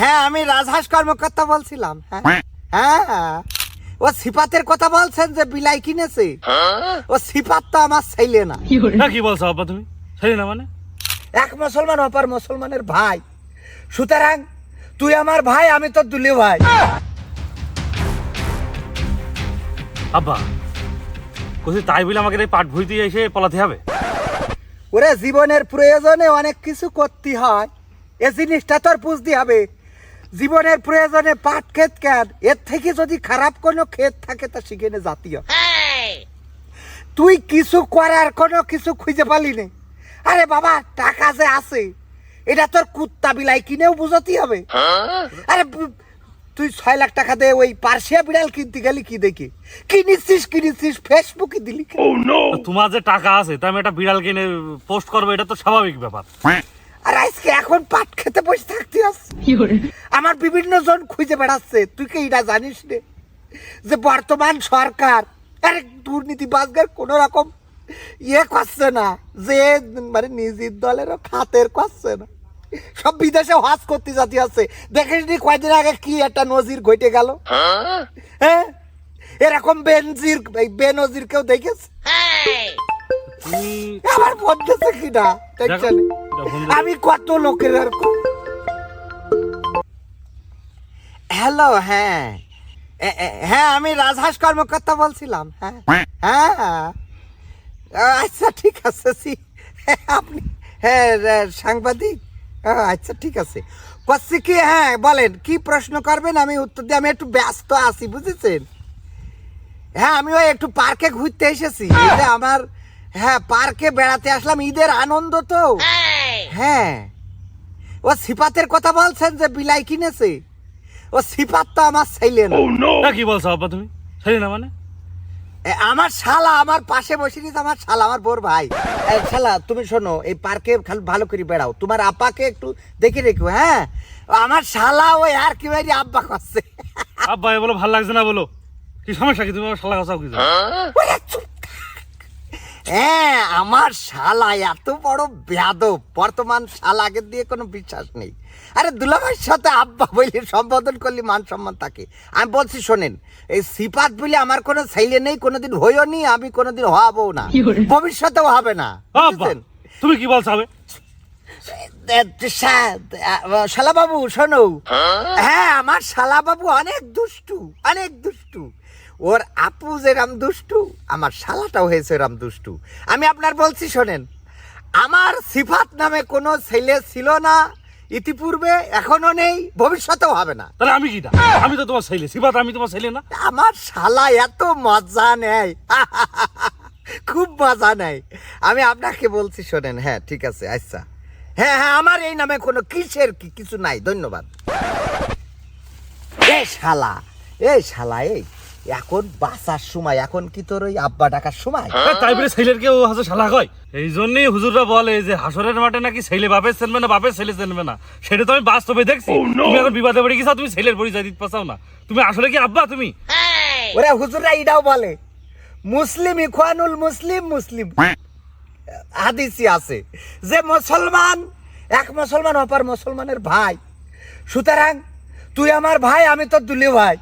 হ্যাঁ আমি রাজহাঁস কর্মকর্তা বলছিলাম হ্যাঁ। হ্যাঁ। ও সিপাতের কথা বলছেন যে বিলাই কিনেছে? ও সিপাত তো আমার ছেলে না। কি বলছো আব্বা তুমি? সেই না মানে? এক মুসলমান অপর মুসলমানের ভাই। সুতরাং তুই আমার ভাই আমি তোর দুলি ভাই। আব্বা তাই বলে আমাকে এই পাট ভুই দিয়ে এসে পলাতে হবে? ওরে জীবনের প্রয়োজনে অনেক কিছু করতে হয়। এ জিনিসটা তোর বুঝতে হবে। জীবনের প্রয়োজনে পাট ক্ষেত কেন? এর থেকে যদি খারাপ কোনো ক্ষেত থাকে তা সেখানে জাতীয়। তুই কিছু করার কোনো কিছু খুঁজে পালি নে। আরে বাবা টাকা যে আছে এটা তোর কুত্তা বিলাই কিনেও বুঝতে হবে। আরে তুই ছয় লাখ টাকা দে ওই পার্সিয়া বিড়াল কিনতে গেলি কি দেখি? কিনেছিস কিনেছিস ফেসবুকে দিলি কেন? তোমার যে টাকা আছে তা আমি একটা বিড়াল কিনে পোস্ট করব এটা তো স্বাভাবিক ব্যাপার। আজকে এখন পাট খেতে বসে থাকতে আস। আমার বিভিন্ন জন খুঁজে বেড়াচ্ছে। তুই কি এটা জানিস রে? যে বর্তমান সরকার আরে দুর্নীতি বাজগার কোন রকম ইয়ে করছে না যে মানে নিজের দলেরও খাতের করছে না। সব বিদেশে হজ করতে যাতে আছে। দেখিস নি কয়দিন আগে কি একটা নজির ঘটে গেল? হ্যাঁ? এরকম বেনজির বেনজির কেউ দেখেছে? তুমি আমার বলতেছে কি না টেনশনে। আমি কত লোকের আর হ্যালো হ্যাঁ। হ্যাঁ আমি রাজহাঁস কর্মকর্তা বলছিলাম হ্যাঁ। হ্যাঁ। আচ্ছা ঠিক আছে সি- আপনি হ্যাঁ সাংবাদিক। আচ্ছা ঠিক আছে। করছি কি হ্যাঁ বলেন কি প্রশ্ন করবেন? আমি উত্তর দিয়ে আমি একটু ব্যস্ত আছি বুঝেছেন? হ্যাঁ আমি ওই একটু পার্কে ঘুরতে এসেছি। আমার হ্যাঁ পার্কে বেড়াতে আসলাম ঈদের আনন্দ তো। হ্যাঁ। ও সিপাতের কথা বলছেন যে বিলাই কিনেছে। ও সিপাত তো আমার ছেলে না। না কি বলছো আব্বা তুমি? সেই না মানে? এ, আমার শালা আমার পাশে বসে গেছে আমার শালা আমার বোর ভাই। এ, শালা তুমি শোনো এই পার্কে খালি ভালো করে বেড়াও। তোমার আপাকে একটু দেখে রেখো হ্যাঁ? আমার শালা ওই আর কি বাইরে আব্বা করছে। আব্বা এ বলো ভালো লাগছে না বলো? কি সমস্যা কি? তুমি আমার শালা কথা কি? ওরে চুপ। হ্যাঁ আমার শালা এত বড় বেয়াদব। বর্তমান শালাকে দিয়ে কোনো বিশ্বাস নেই। আরে দুলাভাইয়ের সাথে আব্বা বলে সম্বোধন করলে মান সম্মান থাকে। আমি বলছি শোনেন এই সিপাত বলে আমার কোনো ছেলে নেই কোনোদিন হইও নি আমি কোনোদিন হওয়াবো না। ভবিষ্যতেও হবে না। তুমি কি বলছো হবে শালা বাবু শোনো। হ্যাঁ আমার শালা বাবু অনেক দুষ্টু অনেক দুষ্টু। ওর আপু যেরাম দুষ্টু আমার শালাটাও হয়েছে এরম দুষ্টু আমি আপনার বলছি শোনেন আমার সিফাত নামে কোনো ছেলে ছিল না ইতিপূর্বে এখনও নেই ভবিষ্যতেও হবে না। তাহলে আমি কিটা আমি তো তোমার ছেলে সিফাত আমি তোমার ছেলে না? আমার শালা এত মজা নেয়। খুব মজা নেয়। আমি আপনাকে বলছি শোনেন হ্যাঁ ঠিক আছে আচ্ছা। হ্যাঁ হ্যাঁ আমার এই নামে কোনো কিসের কি কিছু নাই ধন্যবাদ। এ শালা এই শালা এই। এখন বাঁচার সময় এখন কি তোর ওই আব্বা ডাকার সময়? তাই বলে ছেলের কেউ হাসে শালা কয় এই জন্যই হুজুররা বলে যে হাসরের মাঠে নাকি ছেলে বাপের চেনবে না বাপের ছেলে চেনবে না। সেটা তো আমি বাস্তবে দেখছি। তুমি এখন বিবাদে পড়ে গেছো তুমি ছেলের পরিচয় দিতে পারছ না। তুমি আসলে কি আব্বা তুমি? ওরা হুজুরা এটাও বলে মুসলিম ইখওয়ানুল মুসলিম মুসলিম। হাদিসি আছে যে মুসলমান এক মুসলমান অপর মুসলমানের ভাই। সুতরাং তুই আমার ভাই আমি তোর দুলি ভাই।